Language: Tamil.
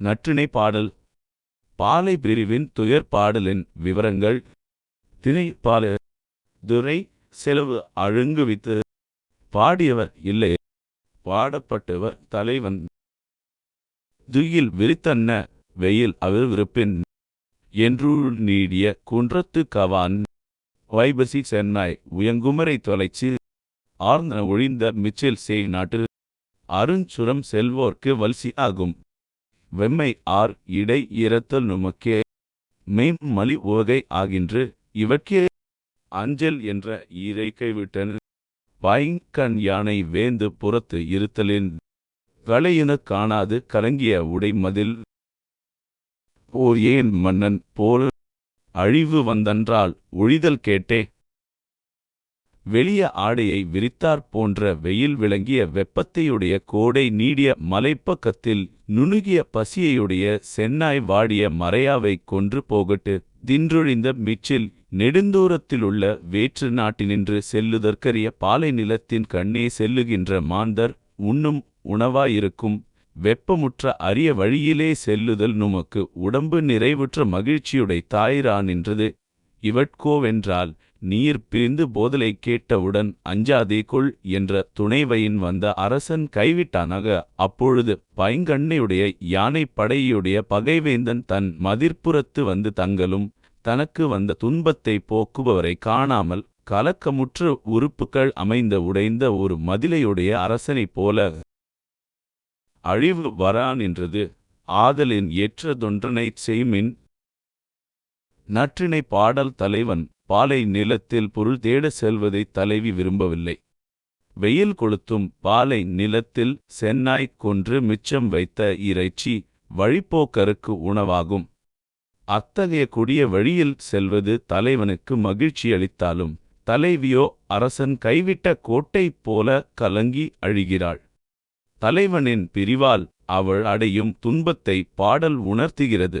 நற்றிணை பாடல். பாலை பிரிவின் துயர் பாடலின் விவரங்கள். திணை பால துரை செலவு அழுங்குவித்து பாடியவர் இல்லை. பாடப்பட்டவர் தலைவன். துயில் விரித்தன்ன வெயில் அவிர்விருப்பின் என்றுள் நீடிய குன்றத்து கவான். வைபசி சென்னாய் உயங்குமரை தொலைச்சு. ஆர்ந்த ஒழிந்த மிச்சில் செய் நாட்டு. அருஞ்சுரம் செல்வோர்க்கு வல்சி ஆகும். வெம்மை ஆர் இடை இரத்தல் நுமக்கே. மெய்ம் மலி உவகை ஆகின்று இவற்கே அஞ்சல் என்ற ஈரை கைவிட்டன் பைங்கண் யானை வேந்து புறத்து இருத்தலின் வளையினக் காணாது கலங்கிய உடை மதில். ஓர் ஏன் மன்னன் போல் அழிவு வந்தன்றால் ஒழிதல் கேட்டே. வெளிய ஆடையை விரித்தாற் போன்ற வெயில் விளங்கிய வெப்பத்தையுடைய கோடை நீடிய மலைப்பக்கத்தில் நுணுகிய பசியையுடைய சென்னாய் வாடிய மறையாவைக் கொன்று போகட்டு தின்றொழிந்த மிச்சில் நெடுந்தூரத்திலுள்ள வேற்று நாட்டினின்று செல்லுதற்கரிய பாலை நிலத்தின் கண்ணே செல்லுகின்ற மாந்தர் உண்ணும் உணவாயிருக்கும். வெப்பமுற்ற அரிய வழியிலே செல்லுதல் நுமக்கு உடம்பு நிறைவுற்ற மகிழ்ச்சியுடை தாயிரா நின்றது இவட்கோவென்றால் நீர் பிரிந்து போதலை கேட்டவுடன் அஞ்சாதே கொள் என்ற துணைவையின் வந்த அரசன் கைவிட்டானாக. அப்பொழுது பைங்கண்ணையுடைய யானை படையுடைய பகைவேந்தன் தன் மதிர்ப்புறத்து வந்து தங்களும் தனக்கு வந்த துன்பத்தை போக்குபவரை காணாமல் கலக்கமுற்று உறுப்புகள் அமைந்த உடைந்த ஒரு மதிலையுடைய அரசனைப் போல அழிவு வரா நின்றது ஆதலின் ஏற்றதொன்றனைச் செய்மின் நற்றினை பாடல் தலைவன் பாலை நிலத்தில் பொருள் தேட செல்வதை தலைவி விரும்பவில்லை. வெயில் கொளுத்தும் பாலை நிலத்தில் சென்னாய்க் கொன்று மிச்சம் வைத்த இறைச்சி வழிப்போக்கருக்கு உணவாகும். அத்தகைய கொடிய வழியில் செல்வது தலைவனுக்கு மகிழ்ச்சியளித்தாலும் தலைவியோ அரசன் கைவிட்ட கோட்டை போல கலங்கி அழிகிறாள். தலைவனின் பிரிவால் அவள் அடையும் துன்பத்தை பாடல் உணர்த்துகிறது.